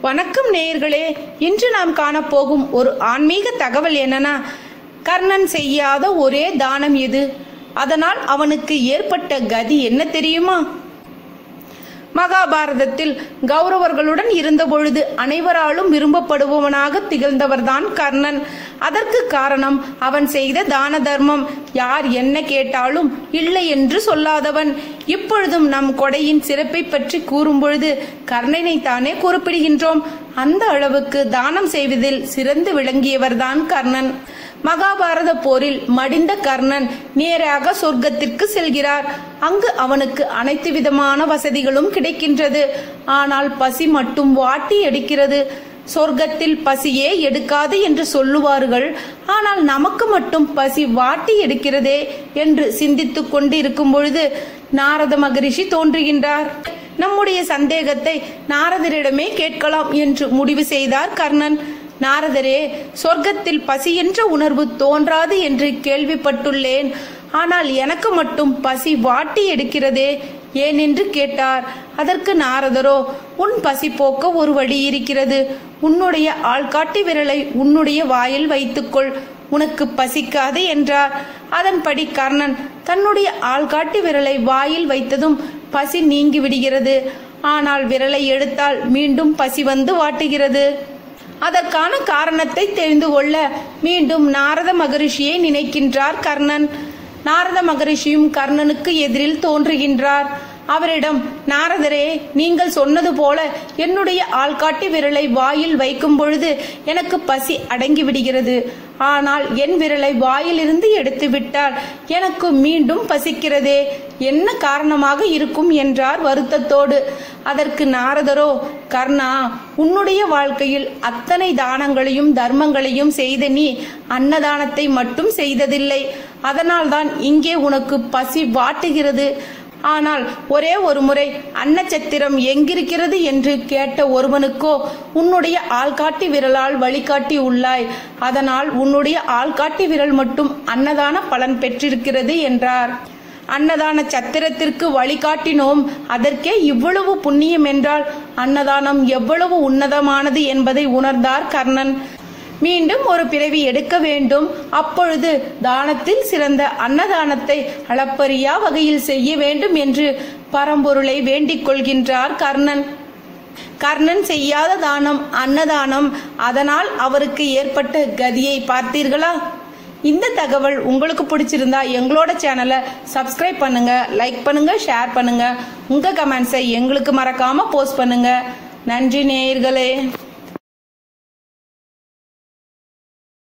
வணக்கம் நேயர்களே இன்று நாம் காணப்போகும் ஒரு ஆன்மீக தகவல் என்னன்னா கர்ணன் செய்யாத ஒரே தானம் எது? அதனால் அவனுக்கு ஏற்பட்ட கதி என்ன தெரியுமா? மகாபாரதத்தில் கௌரவர்களுடன் இருந்தபொழுது அனைவராலும் விரும்பப்படுபவனாக திகழ்ந்தவர்தான் கர்ணன். அதற்கு காரணம் அவன் செய்த தான தர்மம். யார் என்ன கேட்டாலும் இல்லை என்று சொல்லாதவன். இப்பொழுதும் நம் கொடையின் சிறப்பை பற்றி கூறும் பொழுது கர்ணனை தானே குறிப்பிடுகின்றோம். அந்த அளவுக்கு தானம் செய்வதில் சிறந்து விளங்கியவர்தான் கர்ணன். மகாபாரத போரில் மடிந்த கர்ணன் நேராக சொர்க்கத்திற்கு செல்கிறார். அங்கு அவனுக்கு அனைத்து விதமான வசதிகளும் கிடைக்கின்றது. ஆனால் பசி மட்டும் வாட்டி எடுக்கிறது சொர்க்கத்தில் பசியே எடுக்காது என்று சொல்லுவார்கள். ஆனால் நமக்கு மட்டும் பசி வாட்டி எடுக்கிறதே என்று சிந்தித்துக் கொண்டு இருக்கும் பொழுது நாரத மகரிஷி தோன்றுகின்றார். நம்முடைய சந்தேகத்தை நாரதரிடமே கேட்கலாம் என்று முடிவு செய்தார் கர்ணன். நாரதரே சொர்க்கத்தில் பசி என்ற உணர்வு தோன்றாது என்று கேள்விப்பட்டுள்ளேன். ஆனால் எனக்கு மட்டும் பசி வாட்டி எடுக்கிறதே ஏன் என்று கேட்டார். அதற்கு நாரதரோ உன் பசி போக்க ஒரு வழி இருக்கிறது. உன்னுடைய ஆள்காட்டி விரலை உன்னுடைய வாயில் வைத்துக்கொள். உனக்கு பசிக்காது என்றார். அதன்படி கர்ணன் தன்னுடைய ஆள்காட்டி விரலை வாயில் வைத்ததும் பசி நீங்கி விடுகிறது. ஆனால் விரலை எடுத்தால் மீண்டும் பசி வந்து வாட்டுகிறது. அதற்கான காரணத்தை தெரிந்து கொள்ள மீண்டும் நாரத மகரிஷியை நினைக்கின்றார் கர்ணன். நாரத மகரிஷியும் கர்ணனுக்கு எதிரில் தோன்றுகின்றார். அவரிடம் நாரதரே நீங்கள் சொன்னது போல என்னுடைய ஆள்காட்டி விரலை வாயில் வைக்கும் பொழுது எனக்கு பசி அடங்கி விடுகிறது ஆனால் என் விரலை வாயிலிருந்து எடுத்து விட்டால் எனக்கு மீண்டும் பசிக்கிறதே. என்ன காரணமாக இருக்கும்? என்றார் வருத்தத்தோடு. அதற்கு நாரதரோ கர்ணா உன்னுடைய வாழ்க்கையில் அத்தனை தானங்களையும் தர்மங்களையும் செய்த நீ அன்னதானத்தை மட்டும் செய்ததில்லை. அதனால்தான் இங்கே உனக்கு பசி வாட்டுகிறது. ஆனால் ஒரே ஒரு முறை அன்னச்சத்திரம் எங்கிருக்கிறது என்று கேட்ட ஒருவனுக்கோ உன்னுடைய ஆள்காட்டி விரலால் வழிகாட்டி உள்ளாய். அதனால் உன்னுடைய ஆள்காட்டி விரல் மட்டும் அன்னதான பலன் பெற்றிருக்கிறது என்றார். அன்னதான சத்திரத்திற்கு வழிகாட்டினோம். அதற்கே இவ்வளவு புண்ணியம் என்றால் அன்னதானம் எவ்வளவு உன்னதமானது என்பதை உணர்ந்தார் கர்ணன். மீண்டும் ஒரு பிறவி எடுக்க வேண்டும். அப்பொழுது தானத்தில் சிறந்த அன்னதானத்தை அளப்பரியா வகையில் செய்ய வேண்டும் என்று பரம்பொருளை வேண்டிக் கொள்கின்றார் கர்ணன். கர்ணன் செய்யாத தானம் அன்னதானம் அதனால் அவருக்கு ஏற்பட்ட கதியை பார்த்தீர்களா? இந்த தகவல் உங்களுக்கு பிடிச்சிருந்தா எங்களோட சேனலை சப்ஸ்கிரைப் பண்ணுங்க லைக் பண்ணுங்க ஷேர் பண்ணுங்க. உங்க கமெண்ட்ஸை எங்களுக்கு மறக்காம போஸ்ட் பண்ணுங்க. நன்றி நேயர்களே.